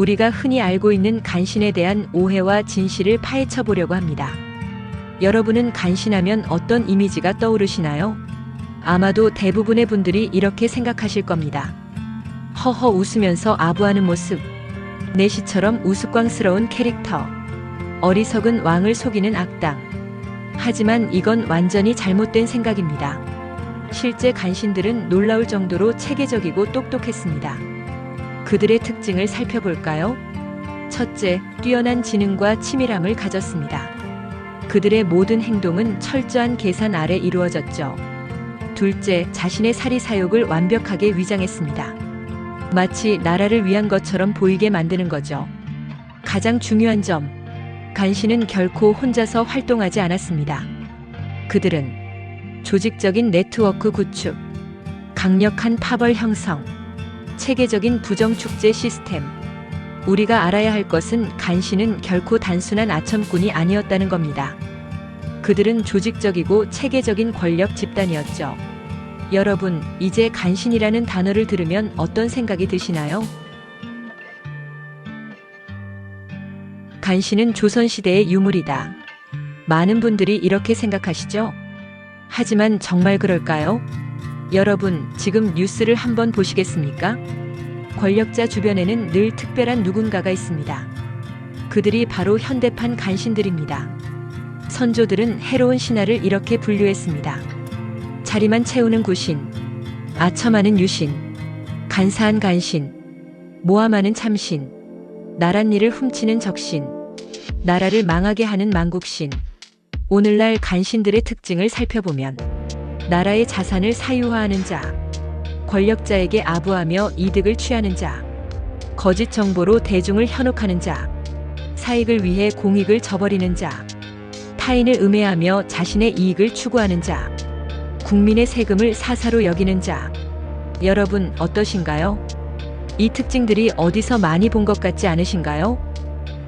우리가 흔히 알고 있는 간신에 대한 오해와 진실을 파헤쳐 보려고 합니다. 여러분은 간신하면 어떤 이미지가 떠오르시나요? 아마도 대부분의 분들이 이렇게 생각하실 겁니다. 허허 웃으면서 아부하는 모습. 내시처럼 우스꽝스러운 캐릭터. 어리석은 왕을 속이는 악당. 하지만 이건 완전히 잘못된 생각입니다. 실제 간신들은 놀라울 정도로 체계적이고 똑똑했습니다. 그들의 특징을 살펴볼까요? 첫째, 뛰어난 지능과 치밀함을 가졌습니다. 그들의 모든 행동은 철저한 계산 아래 이루어졌죠. 둘째, 자신의 사리 사욕을 완벽하게 위장했습니다. 마치 나라를 위한 것처럼 보이게 만드는 거죠. 가장 중요한 점, 간신은 결코 혼자서 활동하지 않았습니다. 그들은 조직적인 네트워크 구축, 강력한 파벌 형성, 체계적인 부정 축제 시스템. 우리가 알아야 할 것은 간신은 결코 단순한 아첨꾼이 아니었다는 겁니다. 그들은 조직적이고 체계적인 권력 집단이었죠. 여러분, 이제 간신이라는 단어를 들으면 어떤 생각이 드시나요? 간신은 조선시대의 유물이다. 많은 분들이 이렇게 생각하시죠? 하지만 정말 그럴까요? 여러분, 지금 뉴스를 한번 보시겠습니까? 권력자 주변에는 늘 특별한 누군가가 있습니다. 그들이 바로 현대판 간신들입니다. 선조들은 해로운 신하를 이렇게 분류했습니다. 자리만 채우는 구신, 아첨하는 유신, 간사한 간신, 모함하는 참신, 나란 일을 훔치는 적신, 나라를 망하게 하는 망국신. 오늘날 간신들의 특징을 살펴보면 나라의 자산을 사유화하는 자, 권력자에게 아부하며 이득을 취하는 자, 거짓 정보로 대중을 현혹하는 자, 사익을 위해 공익을 저버리는 자, 타인을 음해하며 자신의 이익을 추구하는 자, 국민의 세금을 사사로 여기는 자. 여러분 어떠신가요? 이 특징들이 어디서 많이 본 것 같지 않으신가요?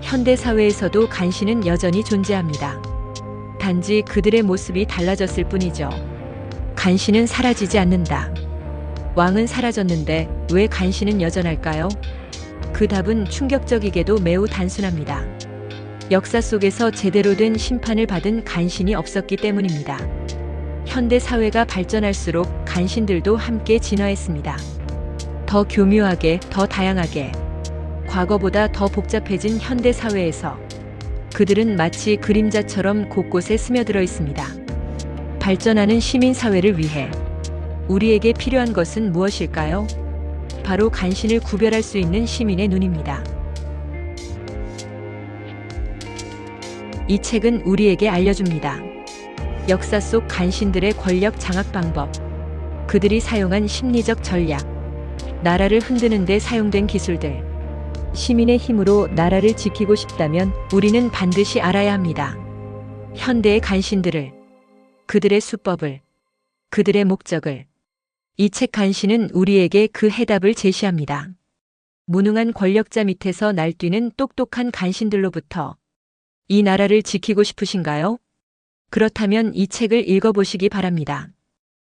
현대 사회에서도 간신은 여전히 존재합니다. 단지 그들의 모습이 달라졌을 뿐이죠. 간신은 사라지지 않는다. 왕은 사라졌는데 왜 간신은 여전할까요? 그 답은 충격적이게도 매우 단순합니다. 역사 속에서 제대로 된 심판을 받은 간신이 없었기 때문입니다. 현대 사회가 발전할수록 간신들도 함께 진화했습니다. 더 교묘하게, 더 다양하게, 과거보다 더 복잡해진 현대 사회에서 그들은 마치 그림자처럼 곳곳에 스며들어 있습니다. 발전하는 시민 사회를 위해 우리에게 필요한 것은 무엇일까요? 바로 간신을 구별할 수 있는 시민의 눈입니다. 이 책은 우리에게 알려줍니다. 역사 속 간신들의 권력 장악 방법, 그들이 사용한 심리적 전략, 나라를 흔드는 데 사용된 기술들, 시민의 힘으로 나라를 지키고 싶다면 우리는 반드시 알아야 합니다. 현대의 간신들을, 그들의 수법을, 그들의 목적을. 이 책 간신은 우리에게 그 해답을 제시합니다. 무능한 권력자 밑에서 날뛰는 똑똑한 간신들로부터 이 나라를 지키고 싶으신가요? 그렇다면 이 책을 읽어보시기 바랍니다.